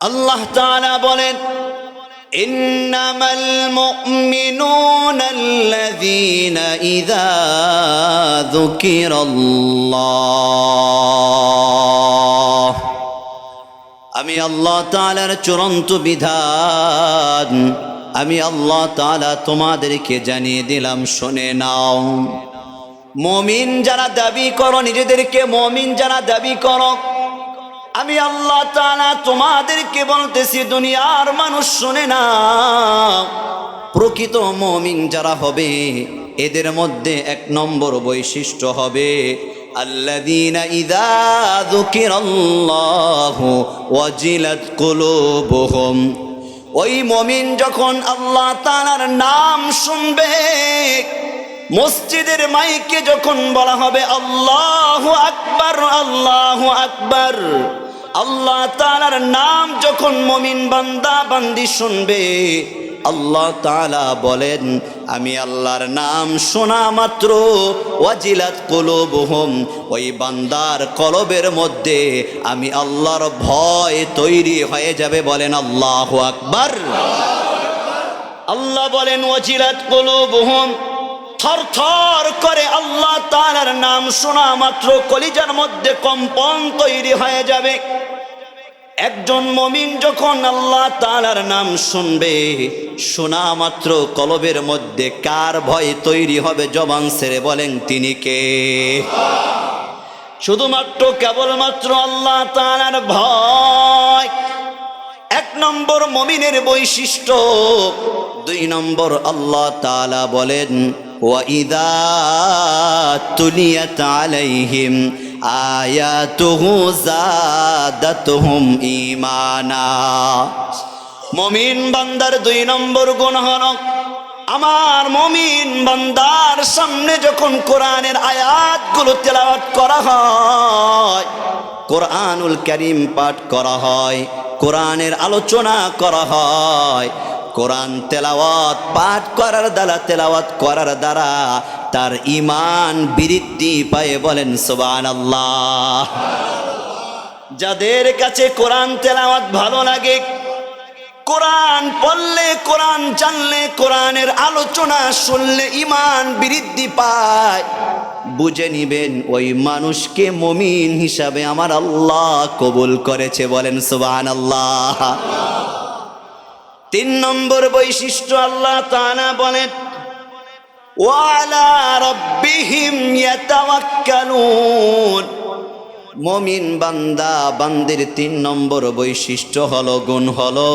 আল্লাহ তাআলা বলেন মুমিনুনা আল্লাযীনা ইযা যুকিরাল্লাহ। আমি আল্লাহ তাআলার চূড়ান্ত বিধান, আমি আল্লাহ তাআলা তোমাদেরকে জানিয়ে দিলাম, শুনে নাও। মমিন যারা দাবি করো, নিজেদেরকে মমিন যারা দাবি করো আমি আল্লাহ তাআলা তোমাদেরকে বলতেছি, দুনিয়ার মানুষ শুনে না। প্রকৃত মমিন যারা হবে, এদের মধ্যে এক নম্বর বৈশিষ্ট্য হবে ওই মমিন যখন আল্লাহ নাম শুনবে মসজিদের মাইকে যখন বলা হবে, আল্লাহ আকবার আল্লাহ আকবার, আল্লাহ তালার নাম যখন মমিন বান্দা, বান্দি শুনবে, আল্লাহ তালা বলেন, আমি আল্লাহর নাম শোনা মাত্র, ওয়াজিলাত কলুবহুম, ওই বান্দার কলবের মধ্যে আমি আল্লাহর ভয় তৈরি হয়ে যাবে, বলেন, আল্লাহ আকবার। আল্লাহ বলেন, ওয়াজিলাত কলুবহুম থর থর করে আল্লাহ তাআলার নাম শোনা মাত্র কলিজার মধ্যে কম্পন তৈরি হয়ে যাবে। একজন মমিন যখন আল্লাহ তালার নাম শুনবে, শোনা মাত্র কলবের মধ্যে কার ভয় তৈরি হবে জবান সেরে বলেন, তিনি কে? শুধুমাত্র কেবলমাত্র আল্লাহ তালার ভয়। এক নম্বর মমিনের বৈশিষ্ট্য, দুই নম্বর আল্লাহ তালা বলেন ওয়াইদা তুলিয়াত আলাইহিম আয়াতুহু জাদাতুহুম ঈমানা মমিন বান্দার দুই নম্বর গুণ হল, আমার মমিন বান্দার সামনে যখন কোরআনের আয়াতগুলো তেলাওয়াত করা হয়, কোরআনুল করিম পাঠ করা হয়, কোরআনের আলোচনা করা হয় কোরআন তেলাওয়াত পাঠ করার দ্বারা, তেলাওয়াত করার দ্বারা তার ইমান বৃদ্ধি পায় বলেন সুবান আল্লাহ যাদের কাছে কোরআন তেলাওয়াত ভালো লাগে, কোরআন পড়লে, কোরআন জানলে, কোরআনের আলোচনা শুনলে ইমান বৃদ্ধি পায়, বুঝে নিবেন ওই মানুষকে মমিন হিসাবে আমার আল্লাহ কবুল করেছে বলেন সুবান আল্লাহ তিন নম্বর বৈশিষ্ট্য আল্লাহ তানা বলেন, ওয়ালা মমিন বান্দা, বান্দির তিন নম্বর বৈশিষ্ট্য হলো, গুণ হলো,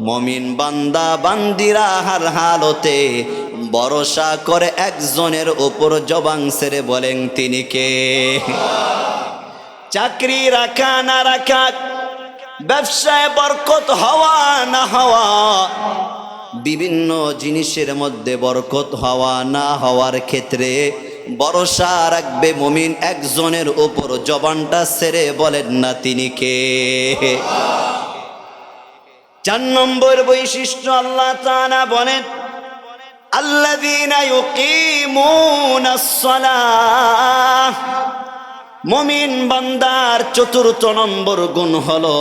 মমিন বান্দা, বান্দিরা হার হালতে ভরসা করে একজনের ওপর জবাং সেরে বলেন, তিনি কে? চাকরি রাখা, না রাখা ব্যবসায় বরকত হওয়া না হওয়া, বিভিন্ন জিনিসের মধ্যে বরকত হওয়া না হওয়ার ক্ষেত্রে ভরসা রাখবে মমিন। একজনের উপর জবানটা সেরে বলেন না তিনি কে? চার নম্বর বৈশিষ্ট্য আল্লাহ তাআলা বলেন সালাহ। মমিন বান্দার চতুর্থ নম্বর গুণ হলো,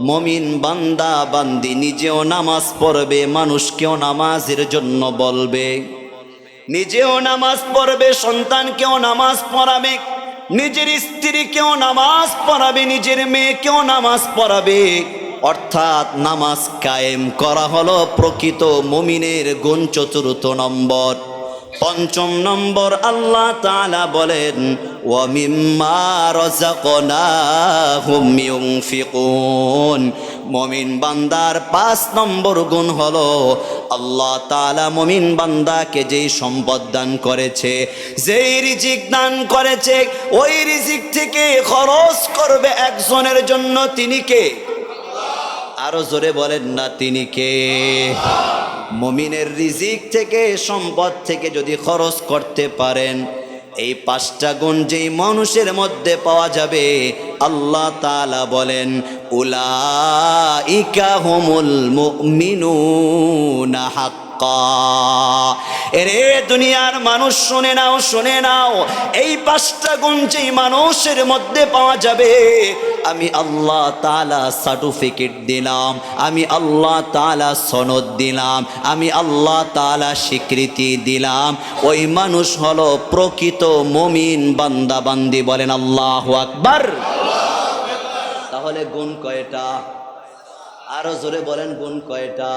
মমিন বান্দা বান্দি নিজেও নামাজ পড়বে, মানুষকেও নামাজের জন্য বলবে। নিজেও নামাজ পড়বে, সন্তানকেও নামাজ পড়াবে, নিজের স্ত্রীকেও নামাজ পড়াবে, নিজের মেয়েকেও নামাজ পড়াবে। অর্থাৎ নামাজ কায়েম করা হলো প্রকৃত মমিনের গুণ চতুর্থ নম্বর। পঞ্চম নম্বর আল্লাহ তালা বলেন মুমিন বান্দার পাঁচ নম্বর গুণ হলো, আল্লাহ তালা মমিন বান্দাকে যেই সম্পদ দান করেছে, যেই রিজিক দান করেছে, ওই রিজিক থেকে খরচ করবে একজনের জন্য তিনি কে? আরও জোরে বলেন না, তিনি কে? মমিনের রিজিক থেকে, সম্পদ থেকে যদি খরচ করতে পারেন, এই পাঁচটা গুণ যেই মানুষের মধ্যে পাওয়া যাবে, আল্লাহ তালা বলেন উলা ইকা মিনু না হাক্কা। হাক্কা। এরে দুনিয়ার মানুষ শুনে নাও শুনে নাও, এই পাঁচটা গুণ যেই মানুষের মধ্যে পাওয়া যাবে, আমি আল্লাহ তালা সার্টিফিকেট দিলাম, আমি আল্লাহ তালা সনদ দিলাম, আমি আল্লাহ তালা স্বীকৃতি দিলাম। ওই মানুষ হলো প্রকৃত মমিন বান্দা বান্দি বলেন আল্লাহ আকবার। তাহলে গুণ কয়টা? আরও জোরে বলেন গুণ কয়টা?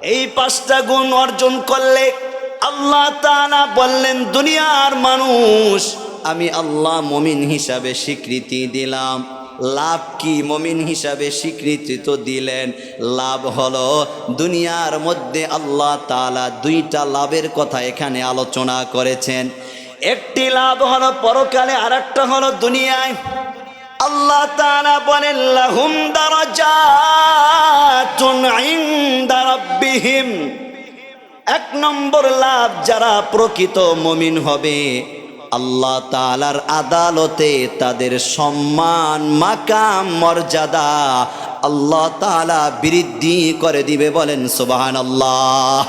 এই পাঁচটা গুণ অর্জন করলে আল্লাহ তাআলা বললেন, দুনিয়ার মানুষ, আমি আল্লাহ মমিন হিসাবে স্বীকৃতি দিলাম। লাভ কি মমিন হিসাবে স্বীকৃতি তো দিলেন। লাভ হলো দুনিয়ার মধ্যে আল্লাহ তালা দুইটা লাভের কথা এখানে আলোচনা করেছেন। একটি লাভ হলো পরকালে আর একটা হলো দুনিয়ায়। আল্লাহ তাআলা বলেন, লাহুম দারাজাতুন ইনদা রাব্বিহিম। এক নম্বর লাভ, যারা প্রকৃত মমিন হবে, আল্লাহ তাআলার আদালতে তাদের সম্মান, মাকাম, মর্যাদা আল্লাহ তাআলা বৃদ্ধি করে দিবে বলেন সুবাহান আল্লাহ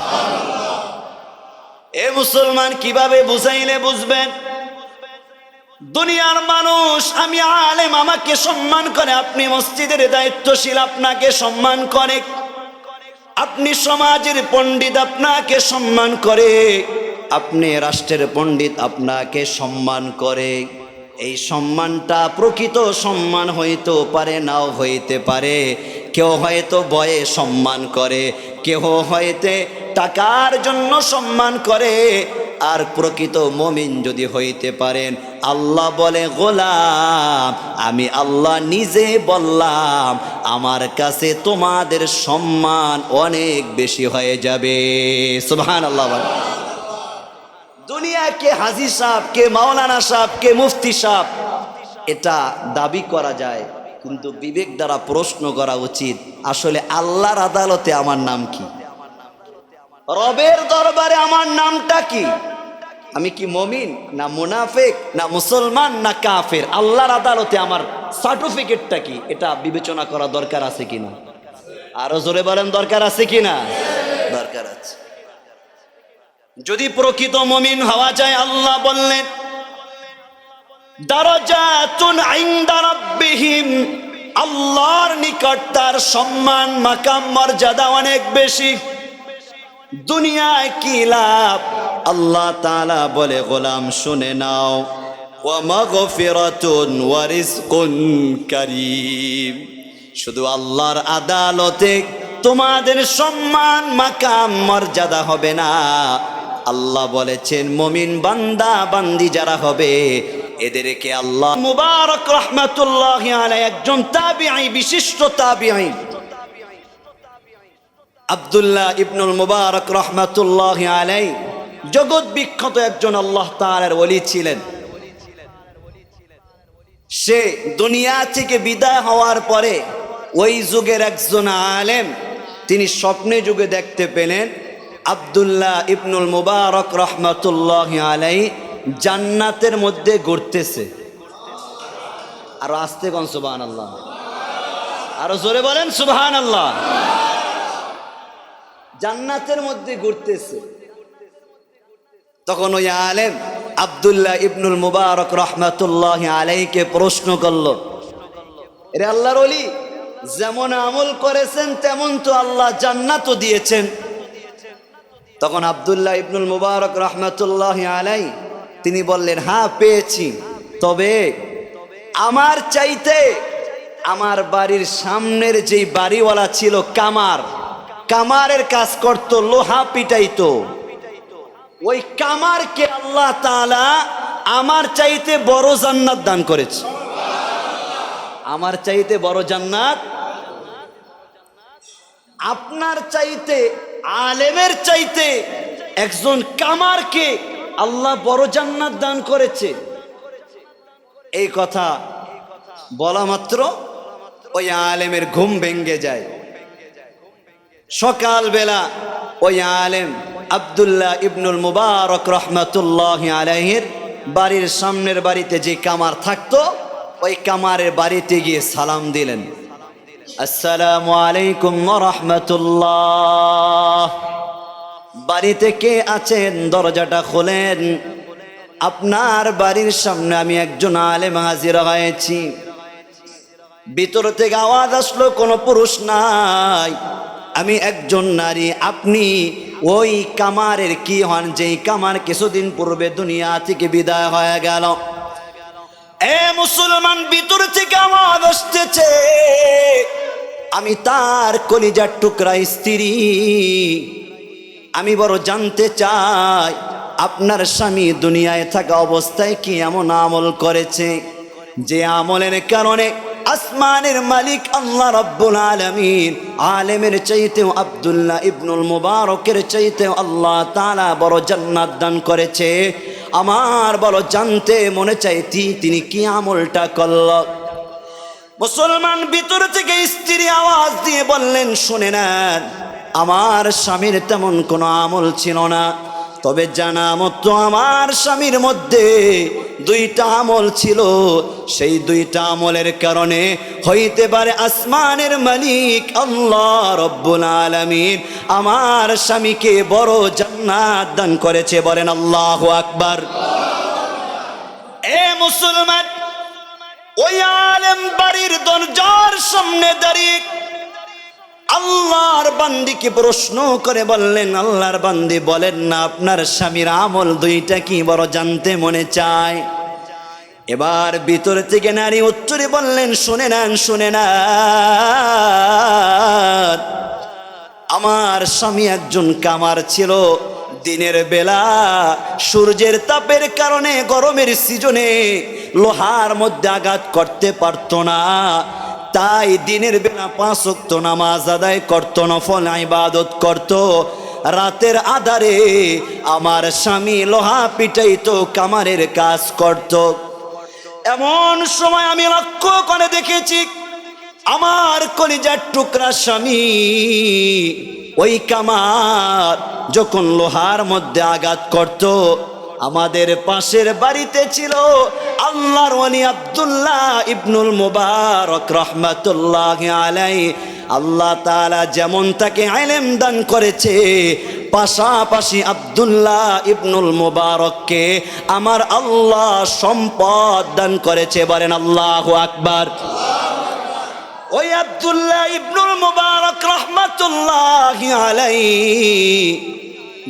এ মুসলমান কীভাবে বুঝাইলে বুঝবেন? দুনিয়ার মানুষ, আমি আলেম, আমাকে সম্মান করে। আপনি মসজিদের দায়িত্বশীল, আপনাকে সম্মান করে। আপনি সমাজের পণ্ডিত, আপনাকে সম্মান করে। আপনি রাষ্ট্রের পণ্ডিত, আপনাকে সম্মান করে। এই সম্মানটা প্রকৃত সম্মান হইতে পারে, নাও হইতে পারে। কেউ হয়তো বয়ে সম্মান করে, কেউ হয়তো টাকার জন্য সম্মান করে। আর প্রকৃত মমিন যদি হইতে পারেন, আল্লাহ বলে, গোলাম, আমি আল্লাহ নিজে বললাম, আমার কাছে তোমাদের সম্মান অনেক বেশি হয়ে যাবে সুবহান আল্লাহ। দুনিয়া কে হাজি সাহেব, কে মাওলানা সাহেব, কে মুফতি সাহেব, এটা দাবি করা যায়, কিন্তু বিবেক দ্বারা প্রশ্ন করা উচিত, আসলে আল্লাহর আদালতে আমার নাম কি রবের দরবারে আমার নামটা কি? আমি কি মমিন, না মুনাফেক, না মুসলমান, না কাফের? আল্লাহর আদালতে আমার সার্টিফিকেটটা কি? এটা বিবেচনা করা দরকার আছে কিনা? আরও জোরে বলেন, দরকার আছে কিনা? দরকার আছে। যদি প্রকৃত মমিন হওয়া যায়, আল্লাহ বললেন আল্লাহর নিকট তার সম্মান, মাকাম, মর্যাদা অনেক বেশি। দুনিয়ায় কি লাভ? আল্লাহ তালা বলে, গোলাম, শুনে নাও। শুধু আল্লাহর আদালতে তোমাদের সম্মান, মাকাম, মর্যাদা হবে না। আল্লাহ বলেছেন, মমিন বান্দা, বান্দি যারা হবে, এদেরকে আল্লাহ মুবারক রহমাতুল্লাহ একজন তাবিআই বিশিষ্ট তাবিআই আব্দুল্লাহ ইবনুল মুবারক রহমাতুল্লাহ আলাই জগৎ বিখ্যাত একজন আল্লাহ তাআলার ওলি ছিলেন। সে দুনিয়া থেকে বিদায় হওয়ার পরে ওই যুগের একজন আলেম, তিনি স্বপ্নে যুগে দেখতে পেলেন আব্দুল্লাহ ইবনুল মুবারক রহমাতুল্লাহ আলাই জান্নাতের মধ্যে ঘুরতেছে। আর আসতে কন সুবাহান আল্লাহ আরও জোরে বলেন সুবাহান আল্লাহ জান্নাতের মধ্যে ঘুরতেছে। তখন ওই আলেম আব্দুল্লাহ ইবনুল মুবারক রহমাতুল্লাহ আলাইকে প্রশ্ন করল রে আল্লাহর অলি যেমন আমল করেছেন, তেমন তো আল্লাহ জান্নাতও দিয়েছেন। তখন আব্দুল্লাহ ইবনুল মুবারক রহমাতুল্লাহ আলাই তিনি বললেন হ্যাঁ পেয়েছি। তবে আমার চাইতে আমার বাড়ির সামনের যেই বাড়িওয়ালা ছিল কামার কামারের কাজ করত, লোহা পিটাইতো। ওই কামারকে আল্লাহ তালা আমার চাইতে বড় জান্নাত দান করেছে। আমার চাইতে বড় জান্নাত? আপনার চাইতে, আলেমের চাইতে একজন কামারকে আল্লাহ বড় জান্নাত দান করেছে। এই কথা বলা মাত্র ওই আলেমের ঘুম ভেঙ্গে যায়। সকালবেলা ওই আলেম আব্দুল্লাহ ইবনুল মুবারক রহমাতুল্লাহ আলাইহির বাড়ির সামনের বাড়িতে যে কামার থাকতো, ওই কামারের বাড়িতে গিয়ে সালাম দিলেন। আসসালামু আলাইকুম রহমতুল্লাহ। বাড়িতে কে আছেন? দরজাটা খোলেন। আপনার বাড়ির সামনে আমি একজন আলেম হাজির হয়েছি। ভিতর থেকে আওয়াজ আসলো, কোনো পুরুষ নাই। আমি একজন নারী, আপনি ওই কামারের কি হন যেই কামার কিছুদিন পূর্বে দুনিয়া থেকে বিদায় হয়ে গেল। এ মুসলমান, ভিতর থেকে আমার আসতেছে। আমি তার কলিজার টুকরা স্ত্রী। আমি বড় জানতে চাই, আপনার স্বামী দুনিয়ায় থাকা অবস্থায় কি এমন আমল করেছে? যে আমলের কারণে আসমানের মালিক আল্লাহ রব্বুল আলমিন। আলেমের চাইতেও আবদুল্লাহ ইবনুল মুবারকের চাইতেও আল্লাহ তালা বড় জান্নাত দান করেছে। আমার বড় জানতে মনে চাইতি তিনি কি আমলটা করল? মুসলমান ভিতর থেকে স্ত্রী আওয়াজ দিয়ে বললেন, শুনে নেন, আমার স্বামীর তেমন কোনো আমল ছিল না। তবে জানা মতো আমার স্বামীর মধ্যে। দুইটা আমল ছিল। সেই দুইটা আমলের কারণে হইতে পারে আসমানের মালিক আল্লাহ রব্বুল আলমিন আমার স্বামীকে বড় জান্নাত দান করেছে বলেন আল্লাহ আকবার। এ মুসলমান, ওই আলেম বাড়ির দরজার সামনে দাঁড়িয়ে আল্লাহর বান্দিকে প্রশ্ন করে বললেন, আল্লাহর বান্দি বলেন না, আপনার স্বামীর আমল দুইটা কি বড় জানতে মনে চায়? এবার ভিতর থেকে নারী উত্তরে বললেন, শুনে নেন, শুনে না আমার স্বামী একজন কামার ছিল। দিনের বেলা সূর্যের তাপের কারণে গরমের সিজনে লোহার মধ্যে আঘাত করতে পারতো না। তাই দিনের বেলা পাঁচ ওয়াক্ত নামাজ আদায় করত, নফল ইবাদত করত। রাতের আধারে আমার স্বামী লোহা পিটাইতো কামারের কাজ করত। এমন সময় আমি লক্ষ্য করে দেখেছি, আমার কলিজার টুকরা স্বামী ওই কামার যখন লোহার মধ্যে আঘাত করত। আমাদের পাশের বাড়িতে ছিল আল্লাহর ওয়ালি আব্দুল্লাহ ইবনুল মুবারক রহমাতুল্লাহ আলাই আল্লাহ তাআলা যেমন তাকে আইলেম দান করেছে, পাশাপাশি আব্দুল্লাহ ইবনুল মুবারককে আমার আল্লাহ সম্পদ দান করেছে, বলেন আল্লাহ আকবার। ওই আব্দুল্লাহ ইবনুল মুবারক রহমাতুল্লাহ আলাই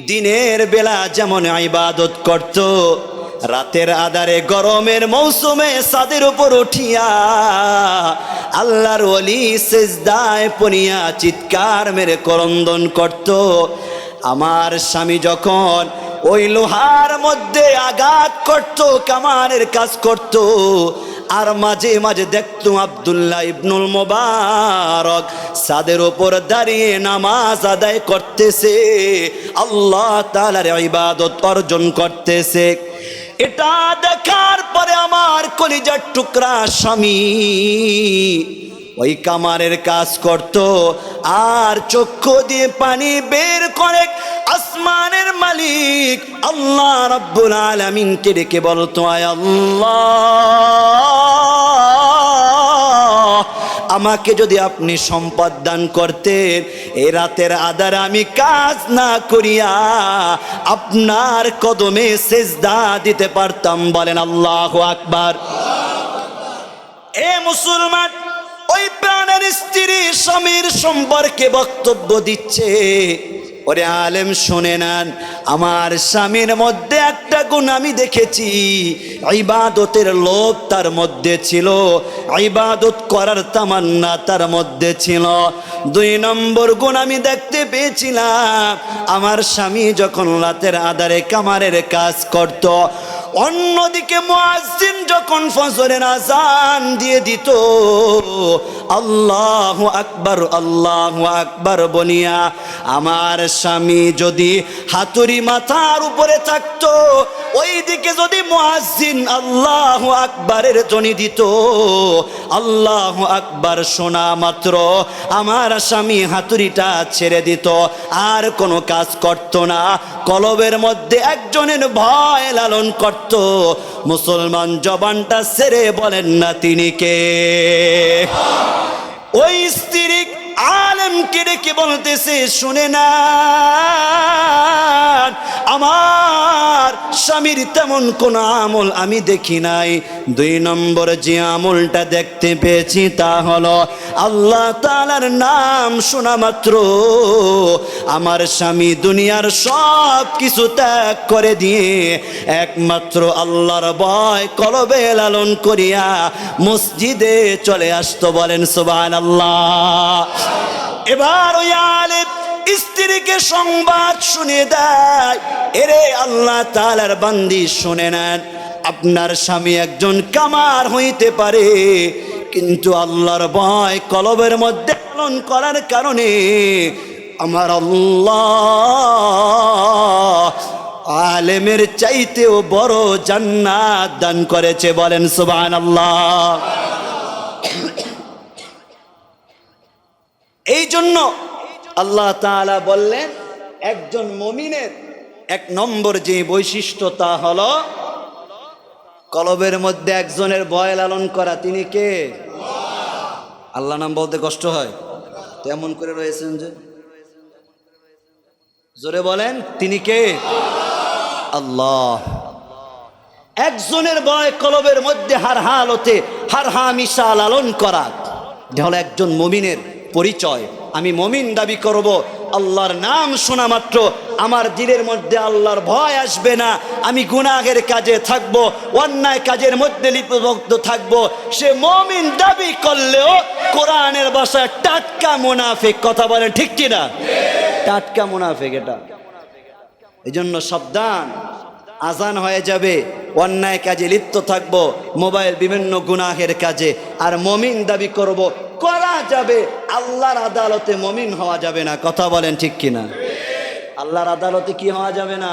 দিনের বেলা যেমন ইবাদত করত, রাতের আধারে গরমের মৌসুমে সাদের উপর উঠিয়া আল্লাহর ওলি সেজদায় পনিয়া চিৎকার মেরে করন্দন করত। আমার স্বামী যখন ওই লোহার মধ্যে আঘাত করত, কামানের কাজ করত আর মাঝে মাঝে দেখতুম আবদুল্লাহ ইবনুল মোবারক সাদের ওপর দাঁড়িয়ে নামাজ আদায় করতেছে। আল্লাহ তালার ইবাদত অর্জন করতেছে। এটা দেখার পরে আমার কলিজার টুকরা স্বামী ওই কামারের কাজ করত, আর চক্ষু দিয়ে পানি বের করে আসমানের মালিক আল্লাহ রব্বুল আলমিনকে ডেকে বলতো, আয় আল্লাহ, আমাকে যদি আপনি সম্পদ দান করতেন, এ রাতের আদার আমি কাজ না করিয়া আপনার কদমে সেজদা দিতে পারতাম। বলেন আল্লাহ আকবার। এ মুসলমান স্ত্রী স্বামীর সম্পর্কে বক্তব্য দিচ্ছে। ওরে আলেম, শুনে নেন। আমার স্বামীর মধ্যে একটা গুণ আমি দেখেছি। ইবাদতের লোভ তার মধ্যে ছিল। ইবাদত করার তামান্না তার মধ্যে ছিল। দুই নম্বর গুণ আমি দেখতে পেয়েছিলাম। আমার স্বামী যখন রাতের আধারে কামারের কাজ করত অন্যদিকে মুয়াজ্জিন যখন ফজরের আজান দিয়ে দিত, আল্লাহ আকবার আল্লাহ আকবার বলিয়া আমার স্বামী যদি হাতুড়ি মাথার উপরে থাকতো ওই দিকে যদি মুয়াজ্জিন আল্লাহ আকবারের ধ্বনি দিত, আল্লাহ আকবার শোনা মাত্র আমার স্বামী হাতুড়িটা ছেড়ে দিত, আর কোনো কাজ করত না। কলবের মধ্যে একজনের ভয় লালন করত। মুসলমান জবানটা সেরে বলেন না তিনি কে? ওই স্ত্রী আলেমকে ডেকে বলতেছে, শুনে না আমার স্বামীর তেমন কোন আমল আমি দেখি নাই। দুই নম্বর যে আমলটা দেখতে পেয়েছি তা হলো, আল্লাহ তালার নাম শোনা মাত্র। আমার স্বামী দুনিয়ার সব কিছু ত্যাগ করে দিয়ে একমাত্র আল্লাহর ভয় কলবে লালন করিয়া মসজিদে চলে আসতো বলেন সুবান আল্লাহ এবার ওই আলেম স্ত্রীকে সংবাদ শুনে দেয়। এরে আল্লাহ তালার বান্দি শুনে নেন, আপনার স্বামী একজন কামার হইতে পারে, কিন্তু আল্লাহর ভয় কলবের মধ্যে পালন করার কারণে আমার আল্লাহ আলেমের চাইতেও বড় জান্নাত দান করেছে বলেন সুবান আল্লাহ এই জন্য আল্লাহ তাআলা বললেন, একজন মমিনের এক নম্বর যে বৈশিষ্ট্য তা হলো, কলবের মধ্যে একজনের ভয় লালন করা। তিনি কে? আল্লাহ নাম বলতে কষ্ট হয়। তেমন করে রয়েছেন যে, জোরে বলেন, তিনি কে? আল্লাহ। একজনের ভয় কলবের মধ্যে হার হালতে হার হা মিশা লালন করা। হলো একজন মমিনের পরিচয়। আমি মমিন দাবি করব, আল্লাহর নাম শোনা মাত্র। আমার দিলের মধ্যে আল্লাহর ভয় আসবে না। আমি গুনাহের কাজে থাকব, অন্যায় কাজের মধ্যে লিপিবদ্ধ থাকব। সে মমিন দাবি করলেও কোরআনের বাসায় টাটকা মুনাফিক কথা বলেন, ঠিক কিনা টাটকা মুনাফিক এটা। এই জন্য সাবধান, আজান হয়ে যাবে, অন্যায় কাজে লিপ্ত থাকব, মোবাইল বিভিন্ন গুনাহের কাজে। আর মমিন দাবি করব করা যাবে আল্লাহর আদালতে মমিন হওয়া যাবে না কথা বলেন ঠিক কিনা আল্লাহর আদালতে কি হওয়া যাবে না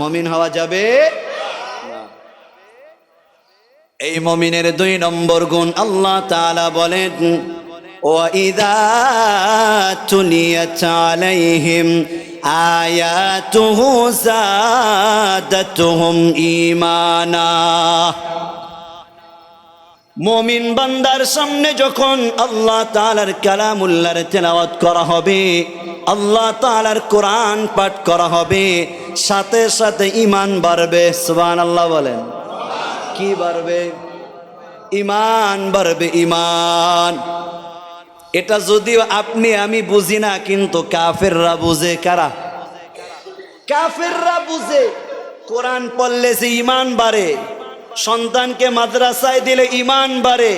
মমিন হওয়া যাবে না। এই মমিনের দুই নম্বর গুণ আল্লাহ তাআলা বলেন وإذا تليت عليهم آياته زادتهم إيمانا মমিন বান্দার সামনে যখন আল্লাহ তালার কালামুল্লার তেলাওয়াত করা হবে, আল্লাহ তালার কোরআন পাঠ করা হবে, সাথে সাথে ইমান বাড়বে সুবান আল্লাহ বলেন। কি বাড়বে? ইমান বাড়বে ইমান এটা যদিও আপনি, আমি বুঝি না, কিন্তু কাফেররা বুঝে কারা? কাফেররা বুঝে। কোরআন পড়লে যে ইমান বাড়ে সন্তানকে মাদ্রাসায় দিলে ইমান বাড়ে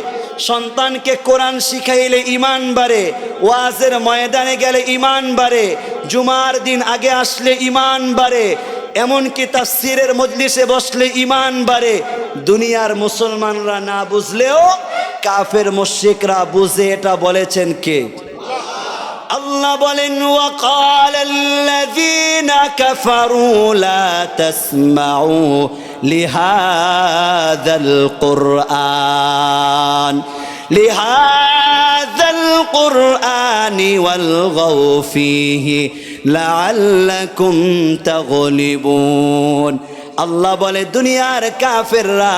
সন্তানকে কোরআন শিখাইলে ইমান বাড়ে ওয়াজের ময়দানে গেলে ইমান বাড়ে জুমার দিন আগে আসলে ইমান বাড়ে এমনকি তাফসিরের মজলিসে বসলে ইমান বাড়ে দুনিয়ার মুসলমানরা না বুঝলেও কাফের মুশরিকরা বুঝে এটা বলেছেন কে আল্লাহ বলেন وقال الذين كفروا لا تسمعوا لهذا القرآن لهذا القرآن والغوا فيه لعلكم تغلبون. আল্লাহ বলে, দুনিয়ার কাফেররা,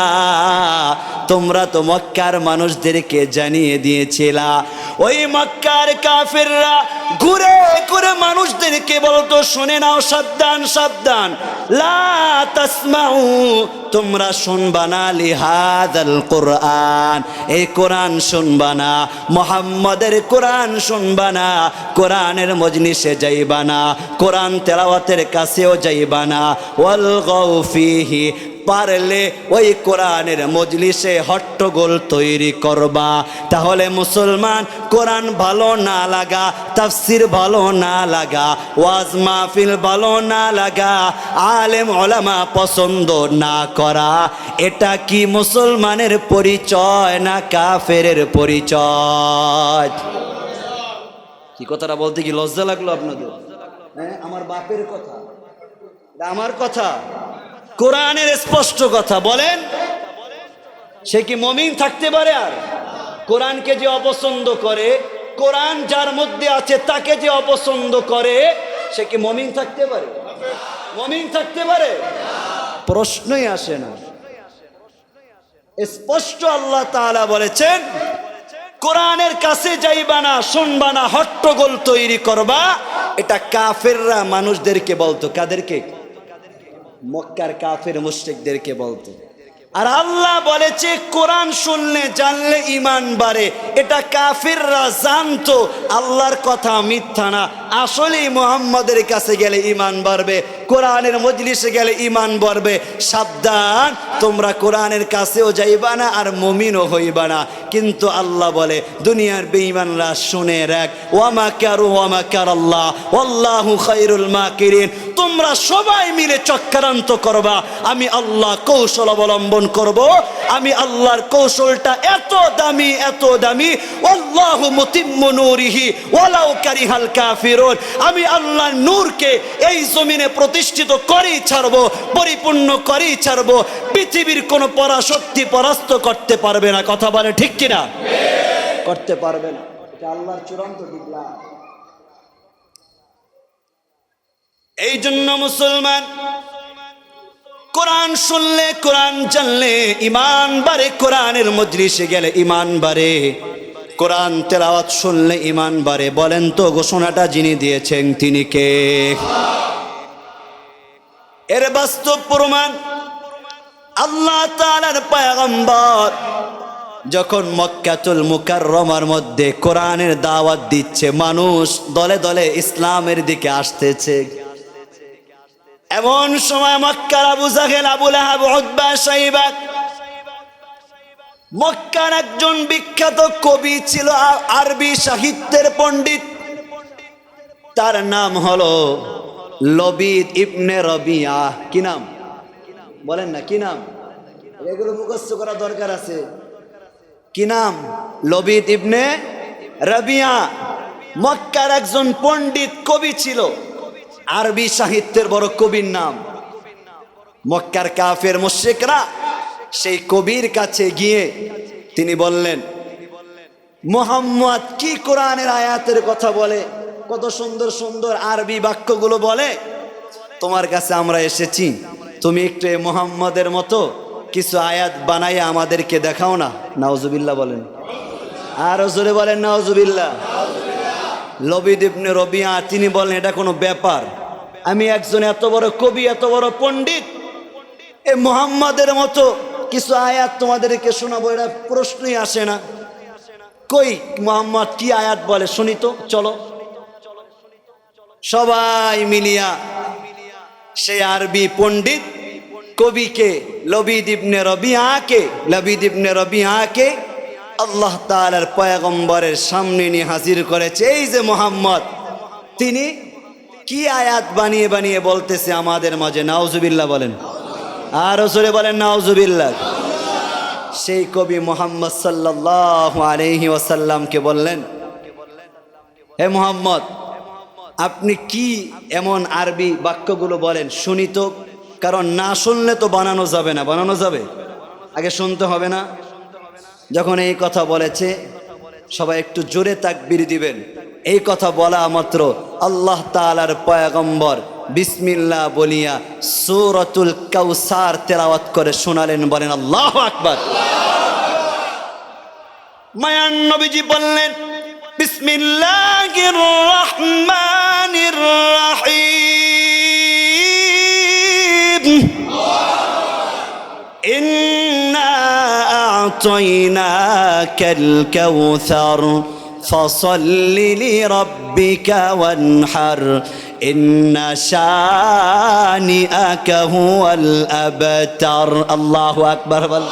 তোমরা তো মক্কার মানুষদেরকে জানিয়ে দিয়েছিলা। ওই মক্কার কাফেররা ঘুরে ঘুরে মানুষদেরকে বলতো, শুনে নাও, সাবধান সাবধান। লা তাসমাউ, তোমরা শুনবা না লিহাদাল কোরআন। এই কোরআন শুনবা না, মোহাম্মদের কোরআন শুনবা না, কোরআনের মজলিসে যাইবা না, কোরআন তেলাওয়াতের কাছেও যাইবা না। ওয়াল গৌফিহি পারলে ওই কোরআনের মজলিসে হট্টগোল তৈরি করবা। তাহলে মুসলমান কোরআন ভালো না লাগা তাফসির ভালো না লাগা ওয়াজ মাহফিল ভালো না লাগা আলেম ওলামা পছন্দ না করা। এটা কি মুসলমানের পরিচয় না কাফেরের পরিচয়? কি কথাটা বলতে কি লজ্জা লাগল আপনাদের হ্যাঁ আমার বাপের কথা। আমার কথা। কোরআনের স্পষ্ট কথা বলেন। সে কি মমিন থাকতে পারে আর? কোরআনকে যে অপছন্দ করে, কোরআন যার মধ্যে আছে তাকে যে অপছন্দ করে, সে কি মমিন থাকতে পারে? মমিন থাকতে পারে? প্রশ্নই আসে না। স্পষ্ট আল্লাহ তাআলা বলেছেন, কোরআনের কাছে যাইবা না, শুনবা না, হট্টগোল তৈরি করবা। এটা কাফেররা মানুষদেরকে বলতো। কাদেরকে? মক্কার কাফের মুশ্রিকদেরকে বলতো। আর আল্লাহ বলেছে, কোরআন শুনলে, জানলে ইমান বাড়ে। এটা কাফিররা জানতো, আল্লাহর কথা মিথ্যা না। আসলেই মোহাম্মদের কাছে গেলে ইমান বাড়বে। কোরআনের মজলিসে গেলে ইমান বাড়বে। সাবধান, তোমরা কোরআনের কাছেও যাইবা না আর মমিনও হইবা না। কিন্তু আল্লাহ বলে, দুনিয়ার বেঈমানরা শুনে রাখ, ওয়ামা কারু ওয়ামা কার আল্লাহ আল্লাহু খাইরুল মাকিরিন। তোমরা সবাই মিলে চক্রান্ত করবা। আমি আল্লাহ কৌশল অবলম্বন করব। আমি আল্লাহর কৌশলটা এত দামি এত দামি। আল্লাহু মুতিম্মু নূরিহি, ওয়ালাউ কারিহাল কাফিরুন। আমি আল্লাহর নূরকে এই জমিনে প্রতিষ্ঠিত করেই ছাড়বো পরিপূর্ণ করেই ছাড়বো পৃথিবীর কোনো পরাশক্তি পরাস্ত করতে পারবে না। কথা বলে ঠিক কিনা? করতে পারবে না। এটা আল্লাহর চূড়ান্ত বিপ্লব এই জন্য মুসলমান কোরআন শুনলে কোরআন জানলে ইমান বাড়ে কোরআনের মজলিসে গেলে ইমান বাড়ে। কোরআন তেলাওয়াত শুনলে ইমান বাড়ে। বলেন তো ঘোষণাটা যিনি দিয়েছেন তিনি কে? এর বাস্তব প্রমাণ আল্লাহ তাআলার পয়গম্বর যখন মক্কাতুল মুকাররমার মধ্যে কোরআনের দাওয়াত দিচ্ছে, মানুষ দলে দলে ইসলামের দিকে আসতেছে। এমন সময় মক্কার আবু জাহেল, আবু লাহাব, উতবা সাইবা মক্কার একজন বিখ্যাত কবি ছিল আরবি সাহিত্যের পণ্ডিত। তার নাম হলো লবিদ ইবনে রবিয়া। কি নাম? বলেন না, কি নাম? এগুলো মুখস্থ করা দরকার আছে। কি নাম? লবিদ ইবনে রবিয়া। মক্কার একজন পণ্ডিত কবি ছিল। আরবি সাহিত্যের বড় কবির নাম। মক্কার কাফের মুশ্রিকরা সেই কবির কাছে গিয়ে তিনি বললেন, মোহাম্মদ কি কোরআনের আয়াতের কথা বলে? কত সুন্দর সুন্দর আরবি বাক্যগুলো বলে, তোমার কাছে আমরা এসেছি। তুমি একটু মোহাম্মদের মতো কিছু আয়াত বানাইয়া আমাদেরকে দেখাও না। নাওজুবিল্লাহ বলেন। আরও জোরে বলেন নাওজুবিল্লাহ লবিদ রবিয়া তিনি বলেন, এটা কোনো ব্যাপার। আমি একজন এত বড় কবি, এত বড় পণ্ডিত। এ মোহাম্মদের মতো কিছু আয়াত তোমাদেরকে শোনাবো এটা প্রশ্নই আসে না। কই মোহাম্মদ কি আয়াত বলে? শুনি তো, চলো। সবাই মিলিয়া সে আরবি পণ্ডিত, কবিকে লবিদ ইবনে রবিয়াকে লবিদ ইবনে রবিয়াকে আল্লাহ তাআলার পয়গম্বরের সামনে নিয়ে হাজির করেছে। এই যে মোহাম্মদ, তিনি কি আয়াত বানিয়ে বানিয়ে বলতেছে আমাদের মাঝে? নাওজুবিল্লাহ বলেন। আর জোরে বলেন নাওজুবিল্লাহ সেই কবি মোহাম্মদ সাল্লাহ আলহি ওয়াসাল্লামকে বললেন, হে মোহাম্মদ আপনি কি এমন আরবি বাক্যগুলো বলেন? শুনি তো। কারণ না শুনলে তো বানানো যাবে না। বানানো যাবে? আগে শুনতে হবে না। যখন এই কথা বলেছে, সবাই একটু জোরে তাকবির দিবেন। এই কথা বলা মাত্র আল্লাহ তালার পয়াগম্বর। বিসমিল্লাহ বলিয়া সূরাতুল কাউসার তেলাওয়াত করে শোনালেন, বলেন, আল্লাহ আকবার। মায়ান নবীজি বললেন বিসমিল্লাহির রহমানির রহিম إنا أعطيناك الكوثر فصل لربك وانحر إن شانئك هو الأبتر الله أكبر بل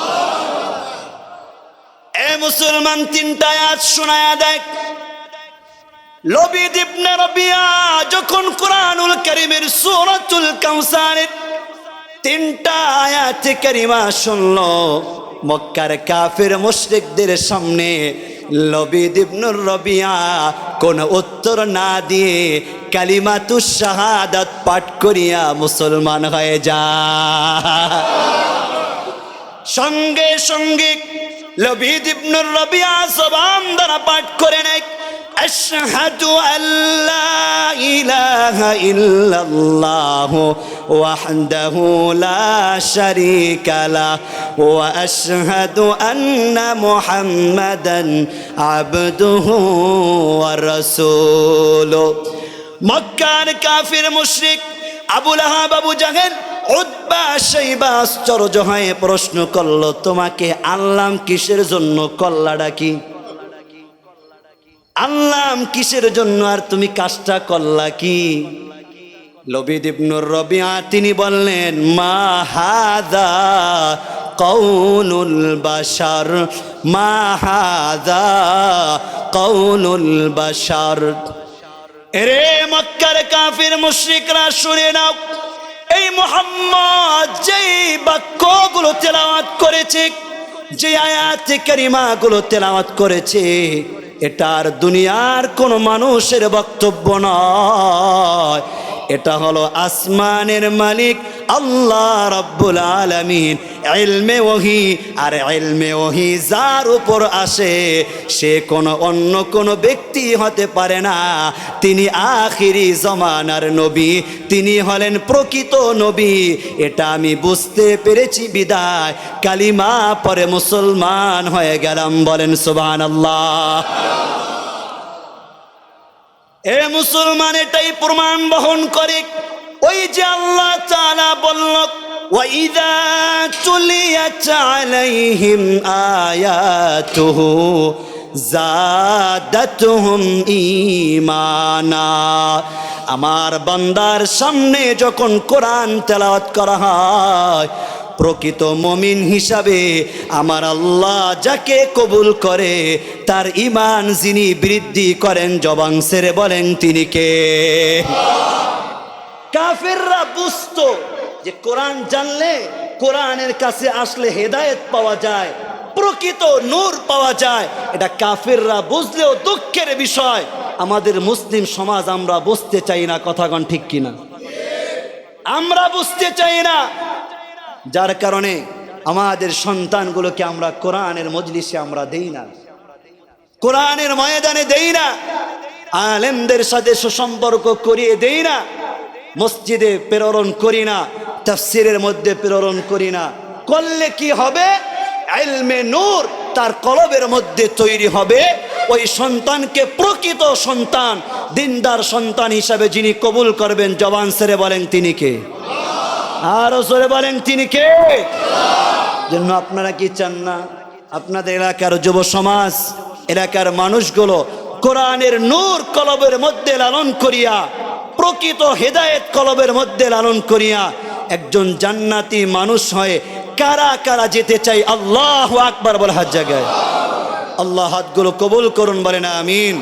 এ মুসলমান তিনটা আয়াত শোনায়া দেখ লবিদ ইবনে রবিয়া যখন কোরআনুল করিমের সূরাতুল কাউসারের তিনটা আয়াত কারিমা শুনল, মক্কার কাফের মুশরিকদের সামনে লবিদ ইবনুর রবিয়া কোন উত্তর না দিয়ে কালিমাতু শাহাদাত পাঠ করিয়া মুসলমান হয়ে যা। সঙ্গে সঙ্গে লবিদ ইবনুর রবিয়া জবান দ্বারা পাঠ করে নেয়। أشهد أن لا إله إلا الله وحده لا شريك له وأشهد أن محمدا عبده ورسوله مكان كافر مشرك أبو لهاب أبو جهل উদ্বা সেইবা আশ্চর্য হয়ে প্রশ্ন করল তোমাকে আল্লাম কিসের জন্য কল্লা ডাকি আল্লাহ কিসের জন্য আর তুমি কাজটা করলা কি? লবিদ ইবনুর রবিয়া তিনি বললেন, মা হাদা কৌনুল বাশার, মা হাদা কৌনুল বাশার। এরে মক্কার কাফির মুশরিকরা, শুনে নাও। এই মোহাম্মদ যেই বাক্যগুলো তেলাওয়াত করেছে যে আয়াত কারিমাগুলো তেলাওয়াত করেছে এটার দুনিয়ার কোনো মানুষের বক্তব্য নয়। এটা হলো আসমানের মালিক আল্লাহ রব্বুল আলমিন। এলমে ওহি, আর এলমে ওহি যার উপর আসে, সে কোনো অন্য কোনো ব্যক্তি হতে পারে না। তিনি আখিরি জমানার নবী, তিনি হলেন প্রকৃত নবী। এটা আমি বুঝতে পেরেছি, বিদায়। কালিমা পরে মুসলমান হয়ে গেলাম, বলেন সুবান আল্লাহ এ মুসলমান এটাই প্রমাণ বহন করে ওই যে আল্লাহ তাআলা বলল وَإِذَا تُلِيَتْ عَلَيْهِمْ آيَاتُهُ زَادَتْهُمْ ঈমানা আমার বান্দার সামনে যখন কোরআন তেলাওয়াত করা হয় প্রকৃত মমিন হিসাবে আমার আল্লাহ যাকে কবুল করে, তার ইমান যিনি বৃদ্ধি করেন জবান সেরে বলেন তিনি কে? কাফেররা বুঝতো যে কোরআন জানলে কোরআনের কাছে আসলে হেদায়েত পাওয়া যায়, প্রকৃত নূর পাওয়া যায়। এটা কাফেররা বুঝলেও দুঃখের বিষয়। আমাদের মুসলিম সমাজ আমরা বুঝতে চাই না কথাগণ ঠিক কিনা? আমরা বুঝতে চাই না। যার কারণে আমাদের সন্তানগুলোকে আমরা কোরআনের মজলিসে আমরা দেই না। কোরআনের ময়দানে দেই না। আলেমদের সাথে সুসম্পর্ক করিয়ে দেই না। মসজিদে প্রেরণ করি না। তাফসিরের মধ্যে প্রেরণ করি না। করলে কি হবে? এলমে নূর তার কলবের মধ্যে তৈরি হবে। ওই সন্তানকে প্রকৃত সন্তান, দিনদার সন্তান হিসাবে যিনি কবুল করবেন, জবান সেরে বলেন তিনি কে? আরও জোরে বলেন, তিনি কে? জন্য আপনারা কি চান না? আপনাদের এলাকার যুব সমাজ, এলাকার মানুষগুলো কোরআনের নূর কলবের মধ্যে লালন করিয়া, প্রকৃত হেদায়েত কলবের মধ্যে লালন করিয়া একজন জান্নাতি মানুষ হয়ে কারা কারা যেতে চাই, আল্লাহ আকবার বলে হাত জায়গায় আল্লাহ হাতগুলো কবুল করুন, বলেন আমিন।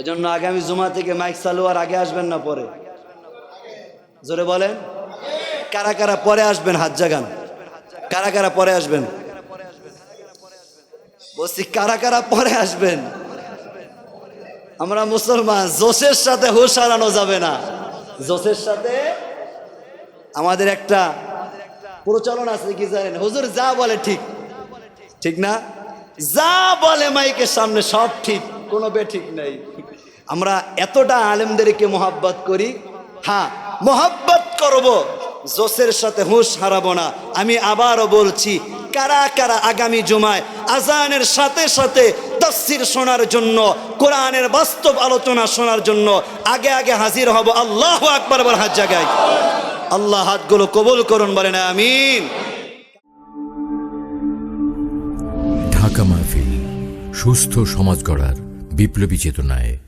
এজন্য আগামী জুমা থেকে মাইক চালু আর আগে আসবেন না পরে? জোরে বলেন। কারা কারা পরে আসবেন হাত জাগান? কারা কারা পরে আসবেন? বলছি, কারা কারা পরে আসবেন? আমরা মুসলমান, জোশের সাথে হুশ হারানো যাবে না। জোশের সাথে আমাদের একটা প্রচলন আছে, কি জানেন? হুজুর যা বলে ঠিক। ঠিক না? যা বলে মাইকের সামনে সব ঠিক, কোনো বে ঠিক নাই। আমরা এতটা আলেমদেরকে মোহাব্বত করি হ্যাঁ মোহাব্বত করব। জোসের সাথে হুঁশ হারাবো না। আমি আবারও বলছি, কারা কারা আগামী জুমায় আজানের সাথে সাথে তফসির শোনার জন্য, কোরআনের বাস্তব আলোচনা শোনার জন্য আগে আগে হাজির হব। আল্লাহ আকবার বল হাত জায়গায় আল্লাহ হাতগুলো কবুল করুন বলেন, আমিন। ঢাকা মাহফিল, সুস্থ সমাজ গড়ার বিপ্লবী চেতনায়